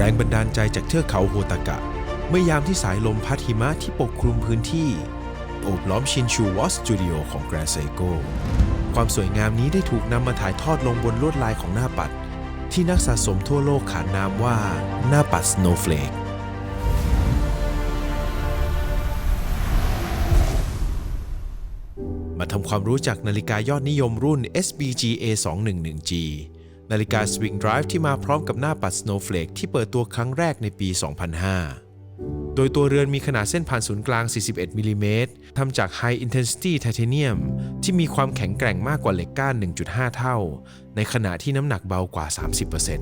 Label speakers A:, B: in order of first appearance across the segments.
A: แรงบันดาลใจจากเทือกเขาโฮตากะ เมื่อยามที่สายลมพัดหิมะที่ปกคลุมพื้นที่โอบล้อมชินชูวอสตูดิโอของแกรนไซโกความสวยงามนี้ได้ถูกนำมาถ่ายทอดลงบนลวดลายของหน้าปัด ที่นักสะสมทั่วโลกขานนามว่าหน้าปัด Snowflake มาทำความรู้จักนาฬิกายอดนิยมรุ่น SBG A211G นาฬิกา Swing Drive ที่มาพร้อมกับหน้าปัด Snowflake ที่เปิดตัวครั้งแรกในปี 2005 โดยตัวเรือนมีขนาดเส้นผ่านศูนย์กลาง 41มิลลิเมตรทำจาก High Intensity Titanium ที่มีความแข็งแกร่งมากกว่าเหล็กก้าน 1.5 เท่า ในขณะที่น้ำหนักเบากว่า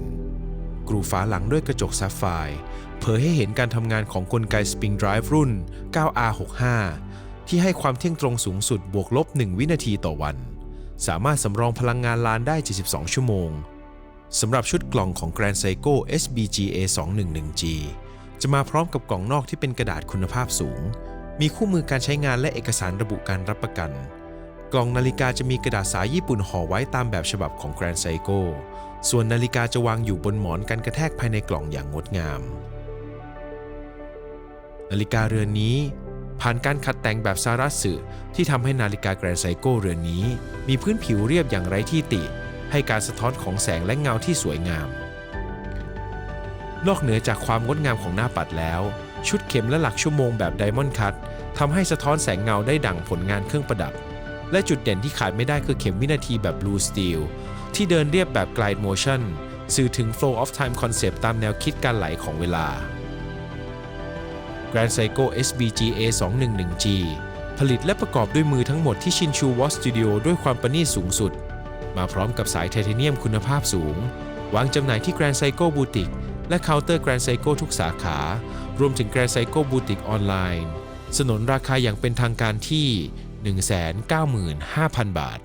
A: 30%กรูฝาหลังด้วยกระจกซัฟไฟร์เผยให้เห็นการทำงานของกลไก Spring Drive รุ่น 9R65 ที่ให้ความเที่ยงตรงสูงสุดบวกลบ 1 วินาทีต่อวันสามารถสำรองพลังงานลานได้ 72 ชั่วโมง สำหรับชุดกล่องของ Grand Seiko SBG A211G จะมาพร้อมกับกล่องนอกที่เป็นกระดาษคุณภาพสูง มีคู่มือการใช้งานและเอกสารระบุการรับประกัน กล่องนาฬิกาจะมีกระดาษสายญี่ปุ่นห่อไว้ตามแบบฉบับของ Grand Seiko ส่วนนาฬิกาจะวางอยู่บนหมอนกันกระแทกภายในกล่องอย่างงดงาม นาฬิกาเรือนนี้ผ่านการขัดแต่งแบบซารัสึที่ทำให้นาฬิกาแกรนไซโกเรือนนี้ มีพื้นผิวเรียบอย่างไร้ที่ติ ให้การสะท้อนของแสงและเงาที่สวยงาม นอกเหนือจากความงดงามของหน้าปัดแล้ว ชุดเข็มและหลักชั่วโมงแบบไดมอนด์คัตทำให้สะท้อนแสงเงาได้ดั่งผลงานเครื่องประดับ และจุดเด่นที่ขาดไม่ได้คือเข็มวินาทีแบบ Blue Steel ที่เดินเรียบแบบ Glide Motion สื่อถึง Flow of Time Concept ตามแนวคิดการไหลของเวลา Grand Seiko SBG A211G ผลิตและประกอบด้วยมือทั้งหมดที่ชินชูวอสตูดิโอด้วยความประณีตสูงสุด มาพร้อมกับสายไทเทเนียมคุณภาพสูง วางจำหน่ายที่แกรนไซโก้บูติกและเคาน์เตอร์แกรนไซโก้ทุกสาขา รวมถึงแกรนไซโก้บูติกออนไลน์ สนนราคาอย่างเป็นทางการที่ 195,000 บาท